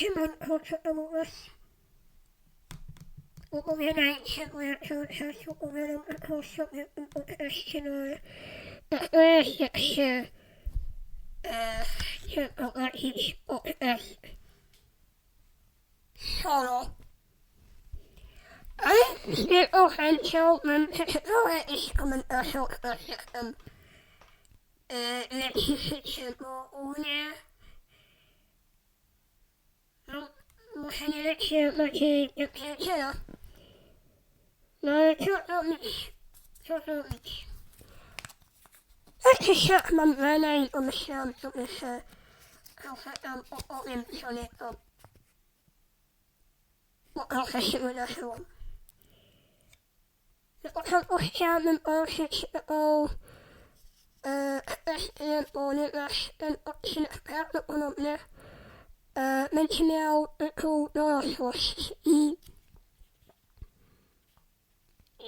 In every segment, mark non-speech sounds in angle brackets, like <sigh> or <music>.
human culture awareness. Organizing where cultures overlap across the international architecture. Uh, technology awareness. Sorrow. I think often children technology common culture system. Uh, that you should more aware. Początku chciałabym poruszyć taką e, będzie miał tytuł dorosłość <clears throat> i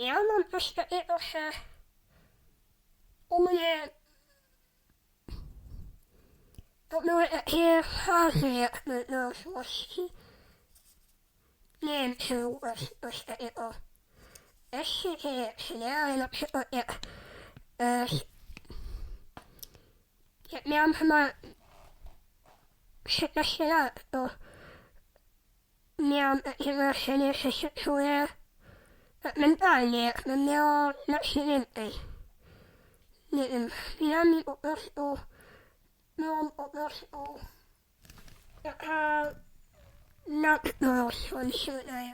ja mam coś takiego, że u mnie to były takie fazy jakby dorosłości. Nie wiem, czy u was coś takiego też się dzieje, czy nie, ale na przykład jak, e, jak miałam chyba 16 lat, to miałam takie wrażenie, że się czuję tak mentalnie, jakbym miała znacznie więcej. Nie wiem, chwilami po prostu byłam po prostu taka nadrosła, mi się wydaje.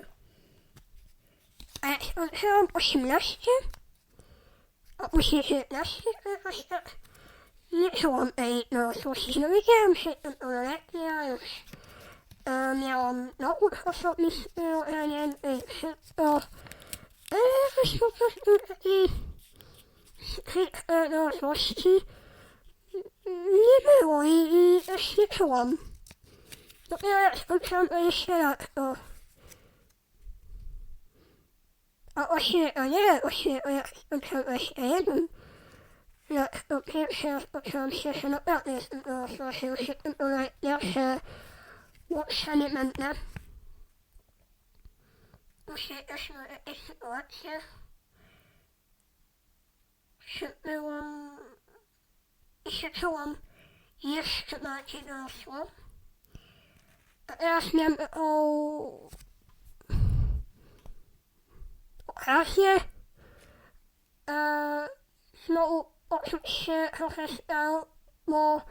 A jak skończyłam 18, a później 19, to jakoś tak nie czułam tej dorosłości. No wiedziałam, że jestem pełnoletnia, już e, miałam dowód osobisty, ogarnięty i wszystko. Ale jakoś po prostu takiej dorosłości nie było i, i też nie czułam. Dopiero jak skończyłam 20 lat, to... A właśnie, a nie, właśnie, jak skończyłam 21, jak to pierwszy raz poczułam się, że naprawdę jestem dorosła, że już jestem pełnoletnia, że młodsza nie będę. Później też były jakieś sytuacje, że byłam i się czułam jeszcze bardziej dorosłą. A teraz miałam taką okazję e, znowu poczuć się trochę stał, bo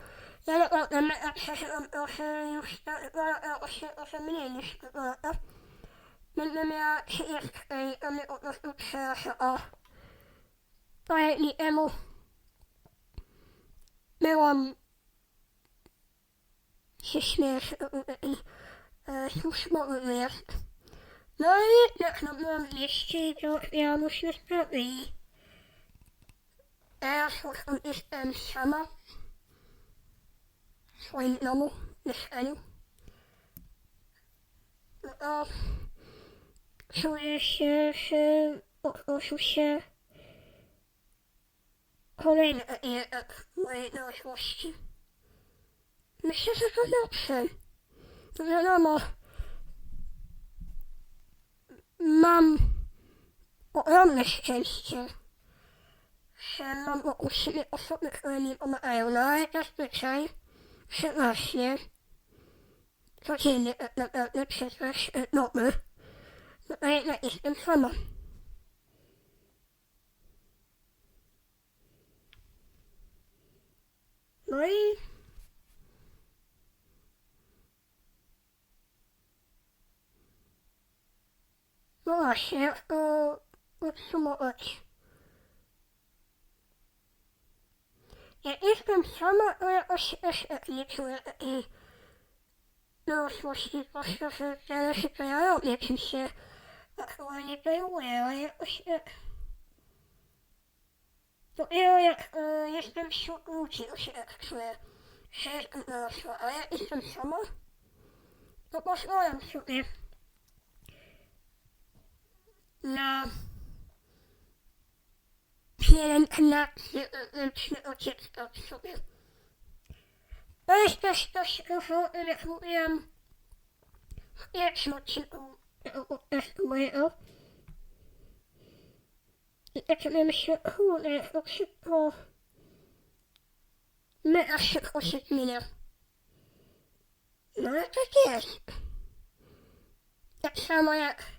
ja naprawdę mega przeżyłam trochę już lata, jakoś trochę mniej niż lata. Będę miała 30 i to mnie po prostu przeraża, a parę dni temu byłam się taki e, służbowy wyjazd. No i no byłam w mieście to otwierano się sprawy i teraz po prostu jestem sama w swoim domu, mieszkaniu. No to czuję się, że otworzył się kolejny etap mojej dorosłości. Myślę, że to dobrze. No wiadomo, mam ogromne szczęście, że mam wokół siebie osoby, które mi pomagają, no ale zazwyczaj, że właśnie, codziennie tak naprawdę przez nasz domy, no a jednak jestem sama. No. I no właśnie, Jak jestem sama, to jakoś też tak nie czuję takiej dorosłości, po prostu, że zależy co ja robię, czym się aktualnie zajmuję, ale jakoś tak... Dopiero jak e, jestem wśród ludzi, to się tak czuję, że jestem dorosła, a jak jestem sama, to pozwalam sobie na pielęgnację wewnętrznego dziecka w sobie. To jest też coś, co, mówiłam, pierwszym odcinku podcastu mojego. I tak sobie myślę, kurde, to szybko, mega szybko się zmienia. No ale tak jest. Tak samo jak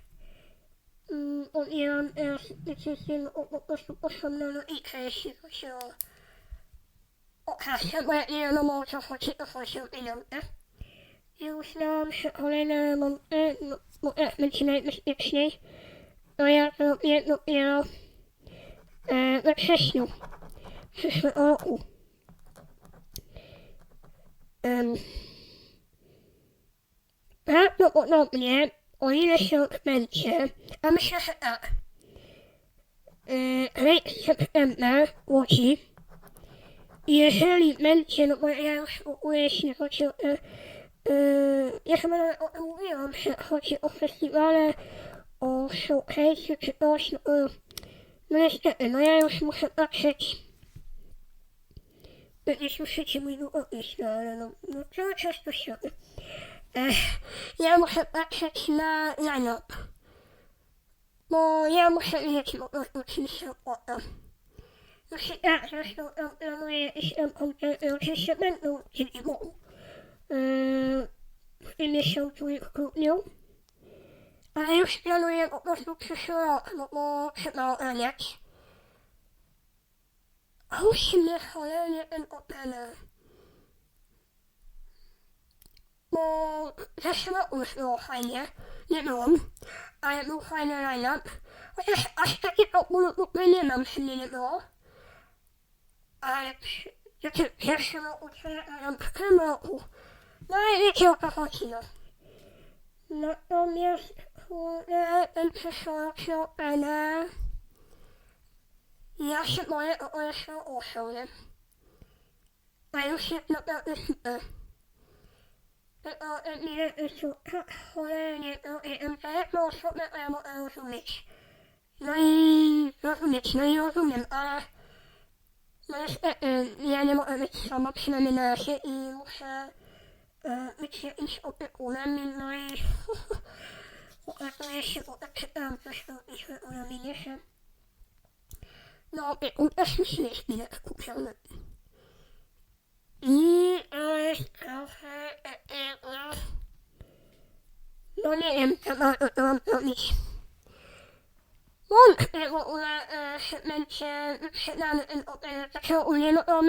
mm, podjęłam teraz decyzję o po prostu poszłam na lotnicę, jeśli chodzi o, o kasę, bo jak nie wiadomo o co chodzi, to chodzi o pieniądze. I uznałam, że kolejne remonty, no, bo jak będzie najbezpieczniej, to ja to robię dopiero e, we wrześniu przyszłego roku. Um, Prawdopodobnie, o ile się odbędzie, a myślę, że tak, yy, late September Łodzi, jeżeli będzie, no bo ja już jeśli chodzi o, yy, yy, ja chyba o tym mówiłam, że chodzi o festiwale, o showcase czy coś, no, yy, no niestety, no ja już muszę patrzeć, nie słyszycie mój długopis, no ale no, no cały czas to się robi. Ech, ja muszę patrzeć na line-up. Bo ja muszę wiedzieć po prostu, czym się opłata. Znaczy tak, zresztą tam planuję jakieś tam koncerty, oczywiście będą dzięki Bogu. Yy, w tym miesiącu i w grudniu. Ale już planuję po prostu przyszły rok, no bo trzeba ogarniać. A musi mnie cholernie ten opener. bo zeszłym roku już było fajnie, nie było, ale był fajny line-up. Chociaż aż takiego grupy nie mam, mnie nie było. Ale znaczy w zeszłym roku, czy w tym roku, no i wiecie o co chodzi, no. Natomiast, kurde, ten przyszłoroczny opener, ja się boję o jeszcze uszą, nie? A już jest naprawdę super. nie jest tak cholernie no. No i rozumieć, no i rozumiem, ale no niestety ja nie mogę być sama przynajmniej na razie i muszę e, być jakimś opiekunem, no i okazuję się, bo tak czytałam coś o ich regulaminie, że no opiekun też musi mieć bilet kupiony. I to jest trochę takiego... No nie wiem, co mam, co mam robić. Wątpię w ogóle, że będzie wyprzedany ten open, znaczy ogólnie, no to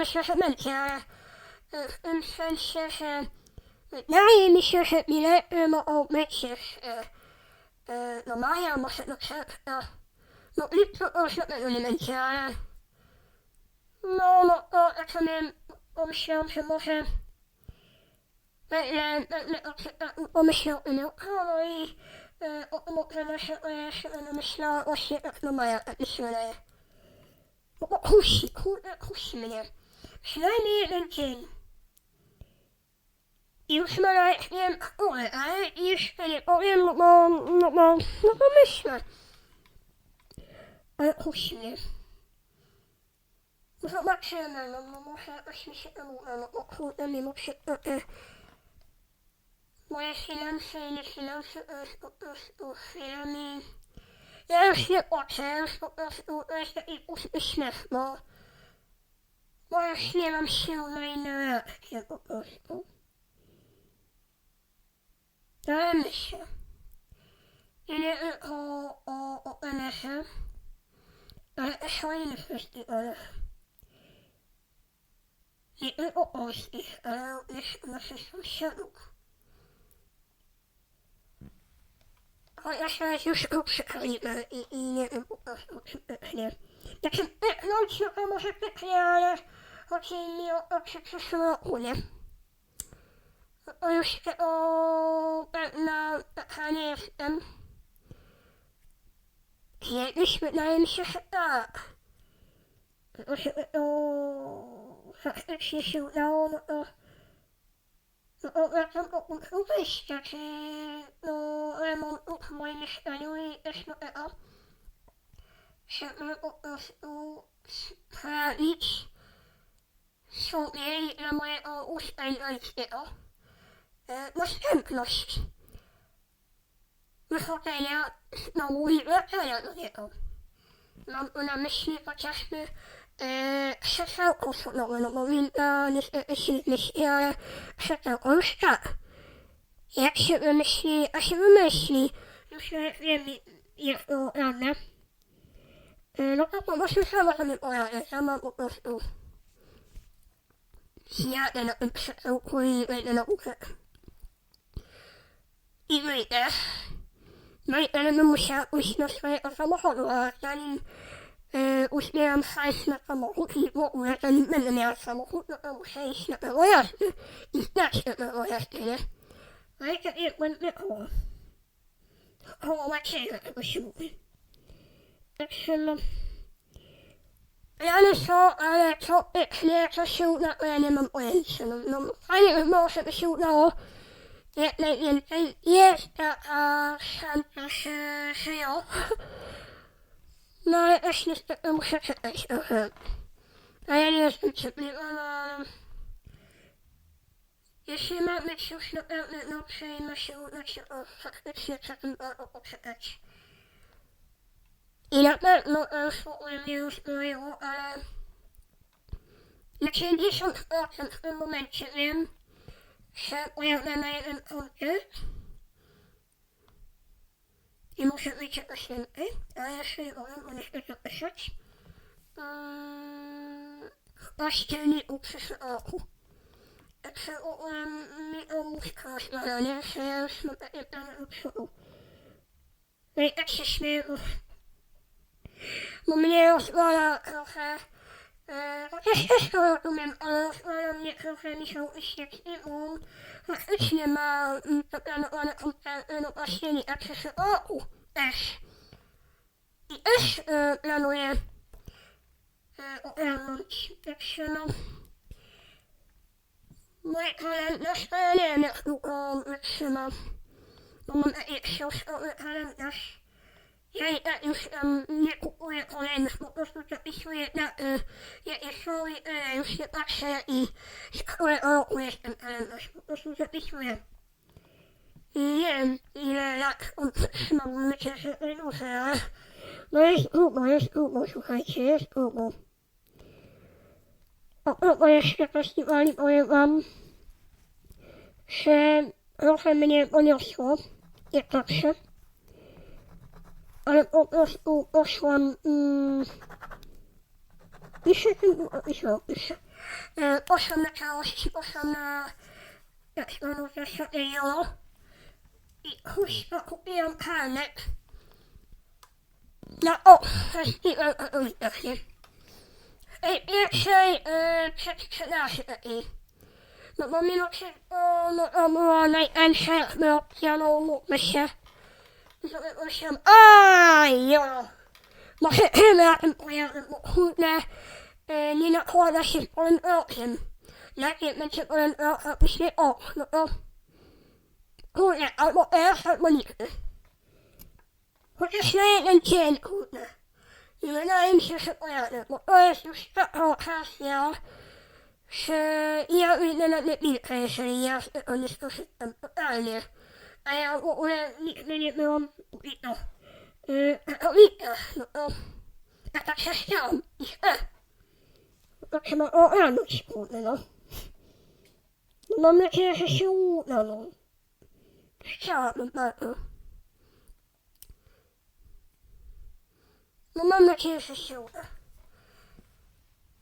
myślę, że może. No pewno nie będzie, ale no, no pomyślałam, może pomyślał no i może będę myślała właśnie tak mi się wydaje. Bo kusi, kurde, kusi mnie. Przynajmniej jeden dzień. I już ma nawet nie wiem, który, ale jeszcze nie powiem, no bo, no bo, no bo myślę. Ale kusi mnie. Moje i jest po prostu chwilami... Ja już nie płaczę, już po prostu to jest taki pusty śmiech, bo... Bo już nie mam sił na inne reakcje po prostu. Ale myślę. I nie tylko o, o NS-ie, ale też o innych festiwalach. Nie tylko polskich, ale również naszych sąsiadów. Chociaż teraz już tu przechodzimy i, i nie czy pyknie. Znaczy pyknąć no to może pyknie, ale chodzi mi o to przy przyszłym roku, nie? To już tego pewna taka nie jestem. Kiedyś wydaje mi się, że tak. Żeby to faktycznie się udało, no to no to wracam do punktu wyjścia, czyli do remontu w moim mieszkaniu i też do tego, żeby po prostu sprawić sobie dla mojego usta inwalidzkiego e, dostępność wychodzenia znowu i wracania do niego. Mam tu na myśli chociażby e, krzesełko schodowe, no bo winda niestety się zmieści, ale krzesełko już tak. Jak się wymyśli, a się wymyśli, już nie wiem jak to prawda. E, no to po prostu sama sobie poradzę, sama po będę samochodu, e, uzbieram hajs na samochód i w ogóle zanim będę miała samochód, no to muszę iść na prawo jazdy i zdać na prawo jazdy, nie? I tak jak będę koło. Koło Macieja, tego się mówi. Także no... Plany są, ale co nie, co się uda, to ja nie mam pojęcia. No, no fajnie by było, żeby się udało jak najwięcej. Jest taka szansa, że żyją. No ale też niestety muszę czekać trochę. A ja nie jestem cierpliwa, no... Jeśli ma być już naprawdę dobrze i ma się udać, to faktycznie czasem warto poczekać. I na pewno to już ogóle mnie rozbroiło, ale... Na 90% w tym momencie wiem, że pojadę na jeden koncert. I muszę być jakoś więcej, ale jeszcze nie powiem, bo nie chcę zapisać. Um, w październiku przyszłego roku. Także w ogóle mi to muszka rozmawianie, że ja już mam takie plany przodu. No i tak się śmieję, bo, mnie rozwala trochę E, Chociaż też to rozumiem, ale rozwala mnie trochę Michał Wyściecki, bo faktycznie ma mm, zaplanowane koncerty do października przyszłego roku też. I też e, planuję e, ogarnąć, także no... Mój kalendarz, to ja nie wiem jak długo on wytrzyma, bo mam taki książkowy kalendarz. Ja i tak już tam nie kupuję kolejnych, po prostu zapisuję daty, jakie są i tyle, już nie patrzę i z którego roku jest ten kalendarz, po prostu zapisuję. I wiem ile lat bo myślę, że ale no jest długo, jest długo, słuchajcie, jest długo. A propos jeszcze festiwali powiem wam, że trochę mnie poniosło, nie patrzę ale po prostu poszłam mm, piszę tym piszę, piszę. E, poszłam na całość, poszłam na jak się nazywa Saterio i kupiłam karnet na o festiwal katolicach, nie? W tej pierwszej e, przedsprzedaży takiej. No bo mimo wszystko, no to była najtańsza opcja, no mówmy się. Myślałam, a jo, może tym pojazdem, bo kurde, e, nie nakłada się z polem rokiem. Najpierw będzie polem rok, a później o, no to kurde, albo teraz, albo nigdy. Chociaż na jeden dzień, kurde. I wydaje mi się, że pojadę, bo to jest już taka okazja, że ja wyjdę na debilkę, jeżeli ja z tego nie skorzystam totalnie. A ja w Chciałabym bardzo. No mam nadzieję, że się uda.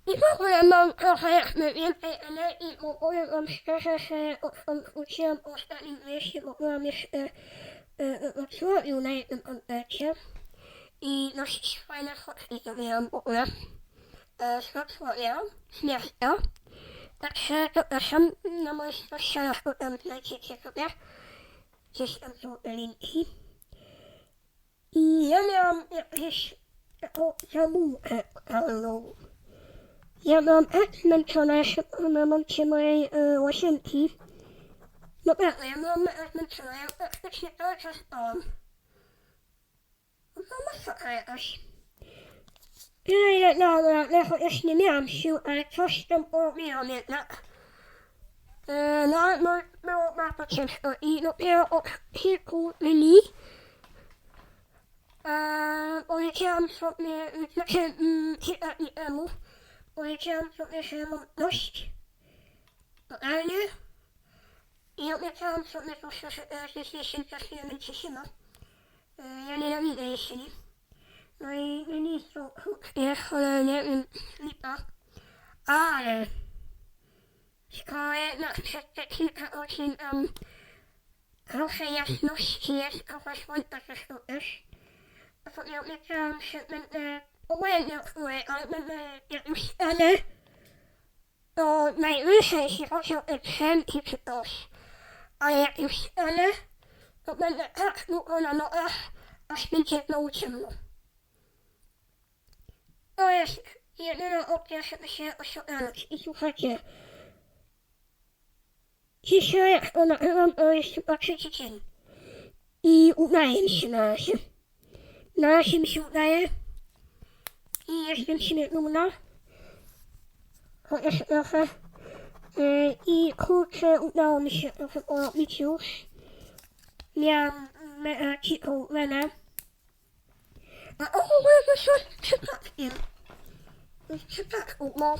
I w ogóle mam trochę jakby więcej energii, bo powiem wam szczerze, że odkąd wróciłam po ostatnim mieście, bo byłam jeszcze we Wrocławiu na jednym koncercie i dosyć fajne fotki zrobiłam w ogóle z Wrocławia, z miasta. Także zapraszam na socialach, bo tam znajdziecie sobie. Gdzieś tam są linki. I ja miałam jakieś taką zamówkę totalną. Ja byłam tak zmęczona jeszcze w momencie mojej y, łazienki. Naprawdę, ja byłam mega zmęczona, ja praktycznie cały czas spałam. No masakra jakaś. Tyle ile naprawdę, chociaż nie miałam sił, ale coś tam porobiłam jednak. E, no, no, było bardzo ciężko i dopiero od kilku dni Eee, powiedziałam sobie, znaczy kilka dni temu, powiedziałam sobie, że mam dość totalnie i obiecałam sobie po prostu, że teraz jest jesień, teraz nie będzie. Eee, ja nienawidzę jesieni. No i no nic, to jest cholernie, więc lipa. Ale te kilka godzin um, trochę jasności jest, trochę słońca to ja obiecałam, że będę obojętnie który, ale będę jakimś stanie to najwyżej jeśli chodzi o ten sen i czy coś. Ale jak już stanę, to będę tak długo na nogach, aż będzie znowu ciemno. To jest jedyna opcja, żeby się osiągnąć. I słuchajcie, dzisiaj jak nagrywam, to jest chyba trzeci. I udaje mi się na razie. Na razie mi się udaje. I jestem się dumna. Chociaż trochę. Yy, I kurczę, udało mi się trochę porobić już. Miałam mega cichą wenę. A o, to coś przypadkiem. Przypadku, bo...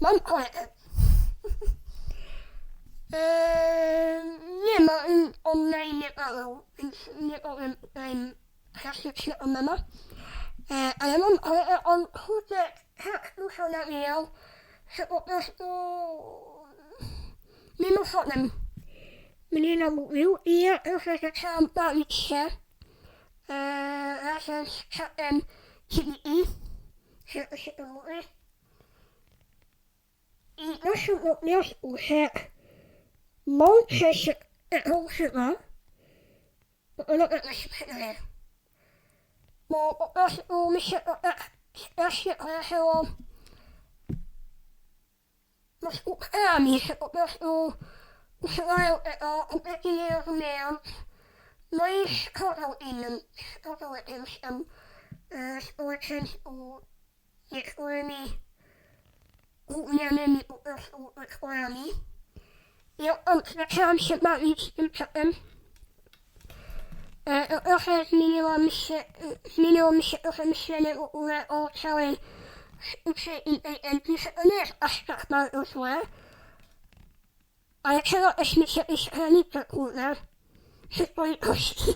Mam kolegę. Eee, nie ma on na imię Paweł, więc nie powiem um, klasycznie o mama. Eee, ale mam kolegę, on kurde tak dużo nawijał, że po prostu mimochodem mnie namówił i ja trochę zaczęłam bawić się eee, razem z czatem GBE, że to się to mówi. I do wniosku, że mądrze się bo ono tak się przydaje. Bo po prostu mi się to tak strasznie kojarzyło no z Ukrainami, że po prostu używają tego, kompletnie nie rozumieją. No i szkodzą innym, szkodzą jakimś tam e, społeczeństwu niektórymi prostu utworami. Odkąd zaczęłam się bawić tym czatem, e, trochę zmieniło mi się, zmieniło mi się trochę myślenie w ogóle o całej sztucznej inteligencji, że to nie jest aż tak bardzo złe. Ale trzeba też mieć jakieś granice, kurde, przyzwoitości.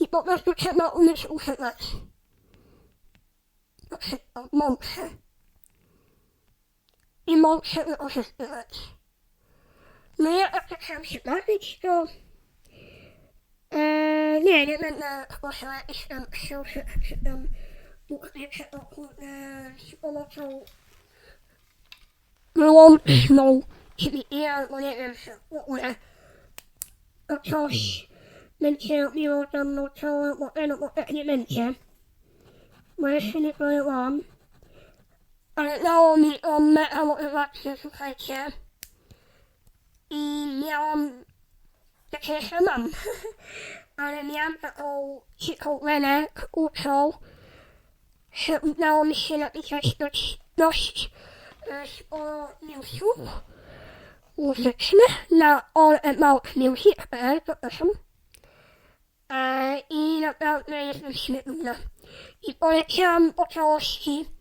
I po prostu trzeba umieć używać. To wszystko mądrze. I mądrze wykorzystywać. No ja jak zaczęłam się bawić, to... Eee, nie, nie będę zgłaszała jakichś tam książek, czy tam ukrycie o kurde z pomocą wyłączną, czyli ja, bo Ale dało mi to mega motywację, słuchajcie. I miałam, znaczy jeszcze mam, <laughs> ale miałam taką cichą wenę kłócą, że udało mi się napisać dość, dość e, sporo newsów muzycznych na allaboutmusic.pl, przepraszam. E, I naprawdę jestem świetna. I poleciałam po całości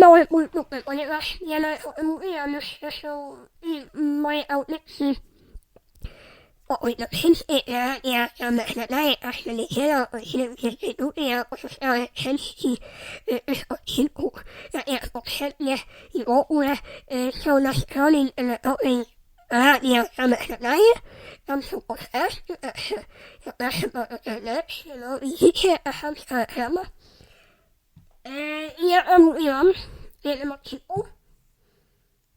mały ból dupy, ponieważ ja nawet o tym mówiłam już zresztą i mojej audycji o udostępnię ja tam nadaję aż na niedzielę o 72 ja pozostałe części z odcinków, tak jak poprzednie i w ogóle są na stronie internetowej radia tam nadaję, tam są podcasty, także zapraszam bardzo serdecznie, no widzicie, a reklama. Tam mówiłam w jednym odcinku.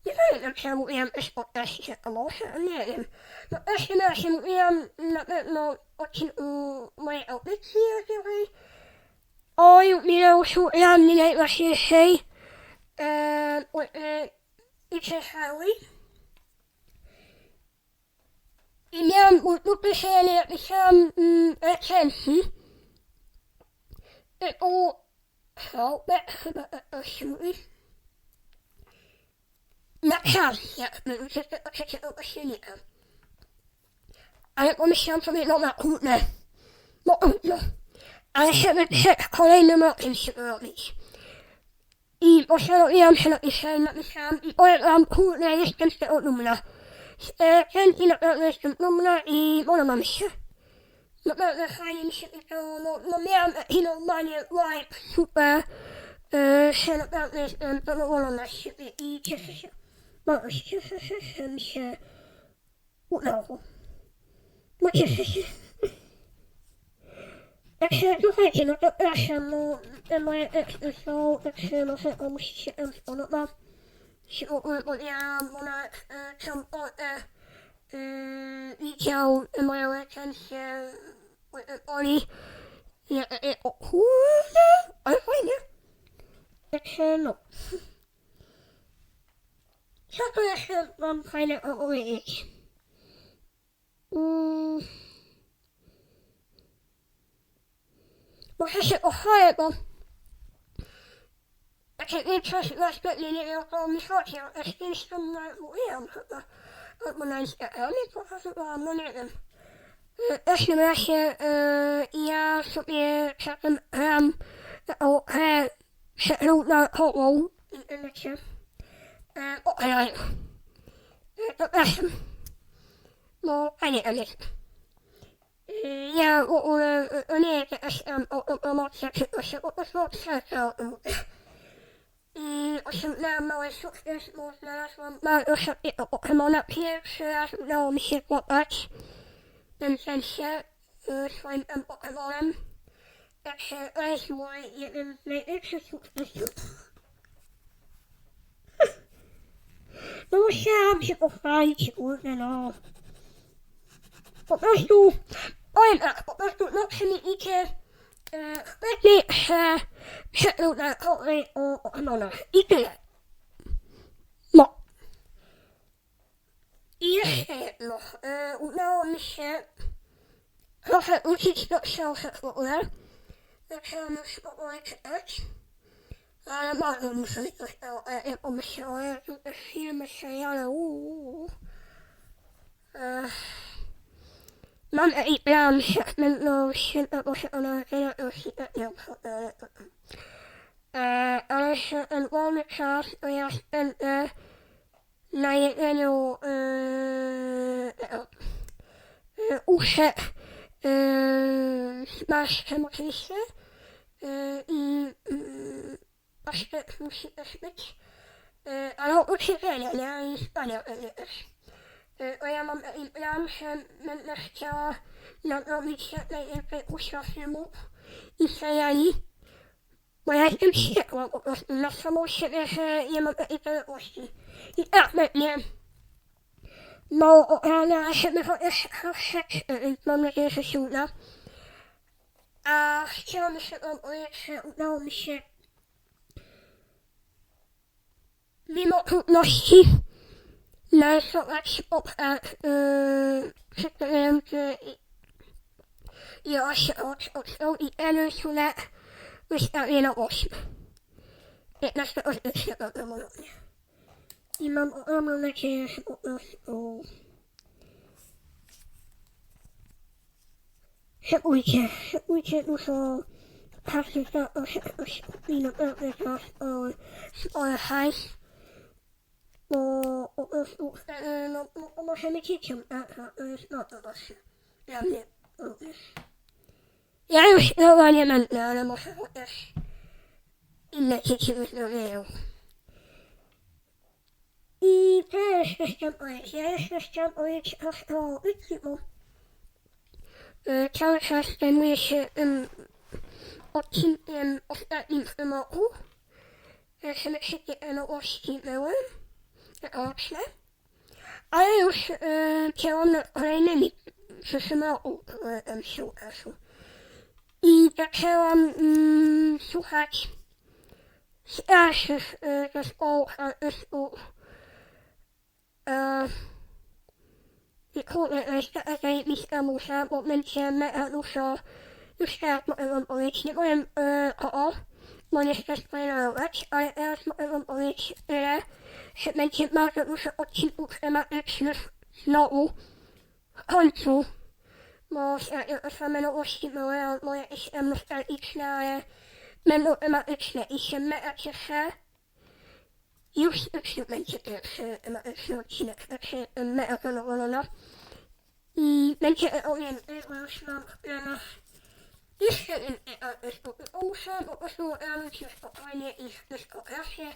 Nie pamiętam, czy ja mówiłam też o teście, a może, nie wiem. No też na razie mówiłam na pewno w odcinku mojej audycji radiowej. O jubileuszu dla mnie najważniejszej. Eee, e, i przechały. I miałam dupy, że ja nie napisałam mm, recenzji. Typu chałupę chyba ośmiu. Na czas, jak bym się tego trzeciego października. Ale pomyślałam sobie, no na kurde, no trudno. Ale żeby przed kolejnym rokiem się robić. I postanowiłam, że napisałam, napisałam i powiem wam, kurde, jestem z tego dumna. E, Chętnie naprawdę i mi się. Naprawdę fajnie mi się pisało, no, no miałam taki normalnie vibe, super. E, że naprawdę jestem zadowolona z siebie i cieszę się. Bardzo się cieszę, że, mi się udało. No cieszę się. Także słuchajcie, no to przepraszam, no te moje teksty są, także może komuś się tam spodoba. Się w ogóle podjęłam, bo na e, tą portę e, widział moją recenzję e, Oli. Ja takie, o kurde, ale fajnie. Także no. Co to jeszcze mam fajnego powiedzieć? Mm. Muszę się pochwalę, bo znaczy większość z was pewnie nie wie o mi chodzi, ale z kimś tam mówiłam chyba, albo na Instagramie pokazywałam, no nie wiem. E, W każdym razie e, ja sobie czasem gram taką grę przeglądarkową w internecie. E, Okej, zapraszam. No, fajnie tam jest. Ja w ogóle e, nie jest jakaś tam o- o- promocja czy coś, ja po prostu serca o tym mówię. I osiągnęłam mały sukces, bo znalazłam bardzo szybkiego Pokemona. Pierwszy raz udało mi się złapać w tym sensie y, swoim tam Pokemonem. Także to jest mój jeden z największych sukcesów. <laughs> No musiałam się pochwalić, kurde no. Po prostu, powiem tak, po prostu no przemienicie I tyle. No. I jeszcze jedno. Udało mi się trochę uczyć do książek w ogóle. Zaczęłam już powoli czytać. Ale bardzo muszę coś o e, pomyślałem, że filmy, seriale, uuu. E, Mam plan, będą nie obchodzę. E, ale ten wolny czas to ja spędzę na jedzeniu e, e, uszek e, z maszkiem oczywiście i pasztet musi też być. Ale oprócz jedzenia, nie? I spania pewnie też. E, Bo ja mam taki plan, że będę chciała nadrobić jak najwięcej usła filmów i seriali. Bo ja jestem wściekła po prostu na samą siebie, że nie mam takiej cierpliwości. I tak pewnie mało ograna, żeby chociaż troszeczkę, więc mam nadzieję, że się uda. A chciałam jeszcze wam powiedzieć, że udało mi się mimo trudności narysować obraz ilość od oczu i ten rysunek wystawię na 8. 15 stycznia prawdopodobnie. I mam ogromną nadzieję, że po prostu szykujcie, szykujcie dużo kasy za to, że ktoś kupi naprawdę spory, spory hajs bo po prostu wtedy no, no, pomożemy dzieciom, tak? a to ważne. Dla mnie również. Ja już chyba nie będę, ale może chociaż inne dzieci wyzdrowieją. I też jeszcze chciałam powiedzieć, ja jeszcze chciałam powiedzieć troszkę o Wikimu. E, Cały czas zajmuję się tym odcinkiem ostatnim w tym roku. E, Żeby wszystkie nowości były roczne, ale już e, działam nad kolejnymi roku, które tam się. I zaczęłam mm, słuchać starszych e, zespołów artystów. E, I kurde, to jest taka zajebista muza, bo będzie mega dużo, już teraz mogę wam powiedzieć, nie powiem e, kogo, bo nie chcę spoilerować, ale teraz mogę wam powiedzieć tyle, że będzie bardzo dużo odcinków tematycznych znowu w końcu, bo ostatnio to same nowości były moje jakieś tam nostalgiczne, ale będą tematyczne i się mega cieszę. Już w styczniu będzie pierwszy tematyczny odcinek, znaczy mega chronologiczny. I będzie o nim, już mam w planach jeszcze inny artykuł. Muszę po prostu robić spokojnie i dyskografię.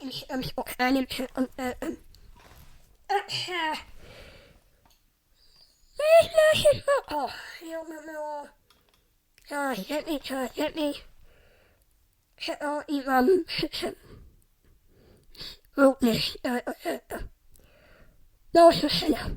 ich ähm, auch einen ähm, äh, ähm. äh, äh, ich lasse Oh, Junge, Junge. Ja, ich hätte mich, ich hätte mich. Ich hätte auch jemanden. Wirklich. Äh, äh, äh. äh. Los, schneller.